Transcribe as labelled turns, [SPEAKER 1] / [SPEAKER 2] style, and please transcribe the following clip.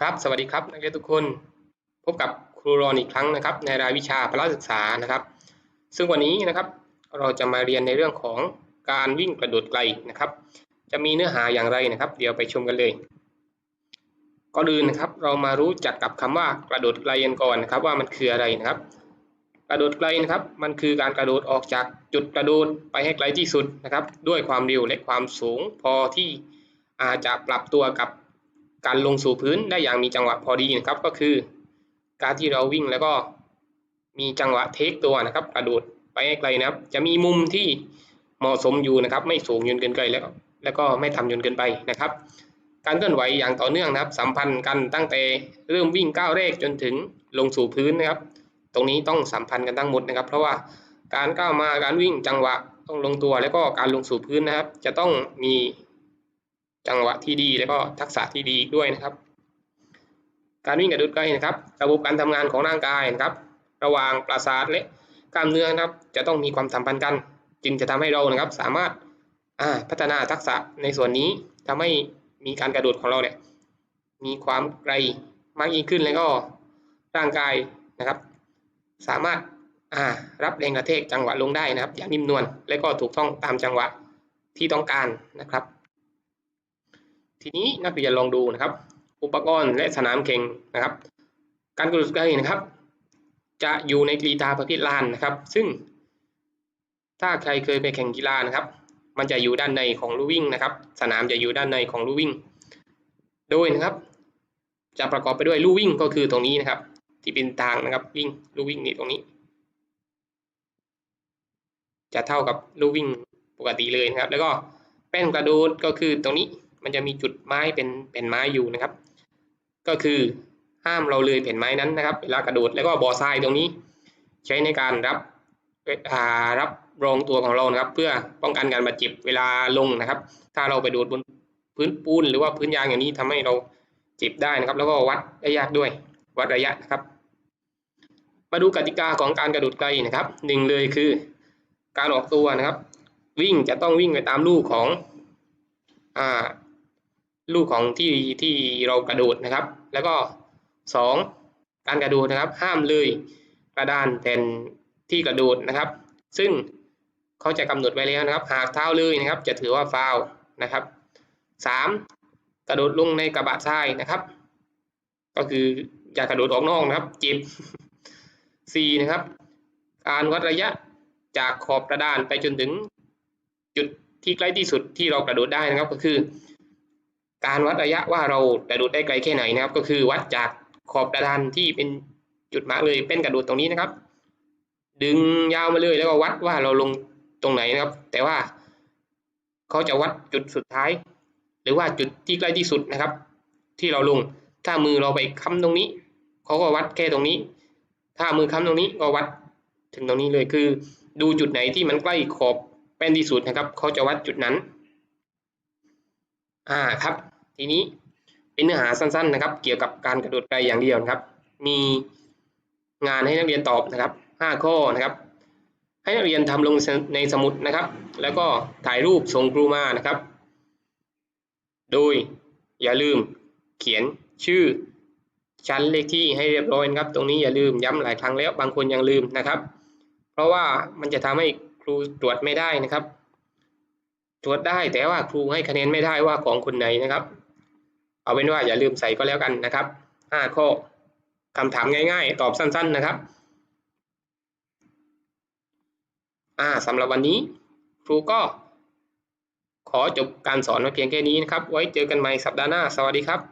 [SPEAKER 1] ครับสวัสดีครับนักเรียนทุกคน พบกับครูรอนอีกครั้งนะครับ ในรายวิชาพละศึกษานะครับ ซึ่งวันนี้นะครับเราจะมาเรียนในเรื่องของการวิ่งกระโดดไกลนะครับ จะมีเนื้อหาอย่างไรนะครับ เดี๋ยวไปชมกันเลยก่อนอื่นนะครับ เรามารู้จักกับคำว่ากระโดดไกลกันก่อนนะครับ ว่ามันคืออะไรนะครับ กระโดดไกลนะครับมันคือการกระโดดออกจากจุดกระโดดไปให้ไกลที่สุดนะครับด้วยความเร็วและความสูงพอที่อาจจะปรับตัวกับการลงสู่พื้นได้อย่างมีจังหวะพอดีนะครับก็คือ การที่เราวิ่งแล้วก็มีจังหวะเทคตัวนะครับกระโดดไปให้ไกลนะครับ จะมีมุมที่เหมาะสมอยู่นะครับ ไม่สูงจนเกินไกลแล้ว แล้วก็ไม่ต่ำจนเกินไปนะครับ การเคลื่อนไหวอย่างต่อเนื่องนะครับ สัมพันธ์กันตั้งแต่เริ่มวิ่งก้าวแรกจนถึงลงสู่พื้นนะครับ ตรงนี้ต้องสัมพันธ์กันทั้งหมดนะครับ เพราะว่าการก้าวมาการวิ่งจังหวะต้องลงตัวแล้วก็การลงสู่พื้นนะครับ จะต้องมีจังหวะที่ดีแล้วก็ทักษะที่ดีด้วยนะครับ การวิ่งกระโดดไกลนะครับ ระบบการทำงานของร่างกายนะครับ ระหว่างประสาทและกล้ามเนื้อนะครับ จะต้องมีความสัมพันธ์กันจึงจะทำให้เรานะครับ สามารถพัฒนาทักษะในส่วนนี้ทำให้มีการกระโดดของเราเนี่ยมีความไกลมากยิ่งขึ้นแล้วก็ร่างกายนะครับ สามารถรับแรงกระแทกจังหวะลงได้นะครับ อย่างนิ่มนวลและก็ถูกต้องตามจังหวะที่ต้องการนะครับ ทีนี้นักเรียนลองดูนะครับ อุปกรณ์และสนามแข่งนะครับ การกระโดดไกลนะครับ จะอยู่ในกีฬาประเภทลานนะครับ ซึ่ง ถ้าใครเคยไปแข่งกีฬานะครับ มันจะอยู่ด้านในของลู่วิ่งนะครับ สนามจะอยู่ด้านในของลู่วิ่ง โดยนะครับ จะประกอบไปด้วยลู่วิ่งก็คือตรงนี้นะครับ ที่เป็นทางนะครับวิ่งลู่วิ่งนี่ตรงนี้ จะเท่ากับลู่วิ่งปกติเลยนะครับ แล้วก็แป้นกระโดดก็คือตรงนี้มันจะมีจุดไม้เป็นแผ่นไม้อยู่นะครับ ก็คือห้ามเราเลยแผ่นไม้นั้นนะครับเวลากระโดดแล้วก็บอทรายตรงนี้ ใช้ในการรับรับรองตัวของเรานะครับ เพื่อป้องกันการบาดเจ็บเวลาลงนะครับ ถ้าเราไปโดดบนพื้นปูนหรือว่าพื้นยางอย่างนี้ทำให้เราเจ็บได้นะครับ แล้วก็วัดได้ยากด้วย วัดระยะนะครับ มาดูกติกาของการกระโดดไกลนะครับหนึ่งเลยคือการออกตัวนะครับ วิ่งจะต้องวิ่งไปตามลูกของอ่าลูกของที่ที่เรากระโดดนะครับ แล้วก็สองการกระโดดนะครับ ห้ามเลยกระดานแผ่นที่กระโดดนะครับ ซึ่งเขาจะกำหนดไว้แล้วนะครับ หากเท้าเลยนะครับ จะถือว่าฟาวนะครับสามกระโดดลงในกระบะทรายนะครับ ก็คือ อย่ากระโดดออกนอกนะครับเจ็บสี่นะครับ การวัดระยะจากขอบกระดานไปจนถึงจุดที่ใกล้ที่สุดที่เรากระโดดได้นะครับก็คือ การวัดระยะว่าเรากระโดดได้ไกลแค่ไหนนะครับ ก็คือวัดจากขอบกระดานที่เป็นจุดมาร์กเลยเป็นกระโดดตรงนี้นะครับ ดึงยาวมาเลยแล้วก็วัดว่าเราลงตรงไหนนะครับ แต่ว่าเขาจะวัดจุดสุดท้าย หรือว่าจุดที่ใกล้ที่สุดนะครับ ที่เราลงถ้ามือเราไปค้ำตรงนี้ เขาก็วัดแค่ตรงนี้ ถ้ามือค้ำตรงนี้ก็วัดถึงตรงนี้เลยคือ ดูจุดไหนที่มันใกล้ขอบแป้นที่สุดนะครับเขาจะวัดจุดนั้น อ่าครับ ทีนี้เป็นเนื้อหาสั้นๆนะครับ เกี่ยวกับการกระโดดไกลอย่างเดียวนะครับ มีงานให้นักเรียนตอบนะครับห้าข้อนะครับ ให้นักเรียนทำลงในสมุดนะครับ แล้วก็ถ่ายรูปส่งครูมานะครับ โดยอย่าลืมเขียนชื่อ ชั้นเลขที่ให้เรียบร้อยนะครับ ตรงนี้อย่าลืมย้ำหลายครั้งแล้วบางคนยังลืมนะครับ เพราะว่ามันจะทำให้ครูตรวจไม่ได้นะครับ ตรวจได้แต่ว่าครูให้คะแนนไม่ได้ว่าของคนไหนนะครับ เอาเป็นว่าอย่าลืมใส่ก็แล้วกันนะครับห้าข้อคำถามง่าย ๆ ตอบสั้น ๆนะครับอ่าสำหรับวันนี้ครูก็ขอจบการสอนไว้เพียงแค่นี้นะครับ ไว้เจอกันใหม่สัปดาห์หน้า สวัสดีครับ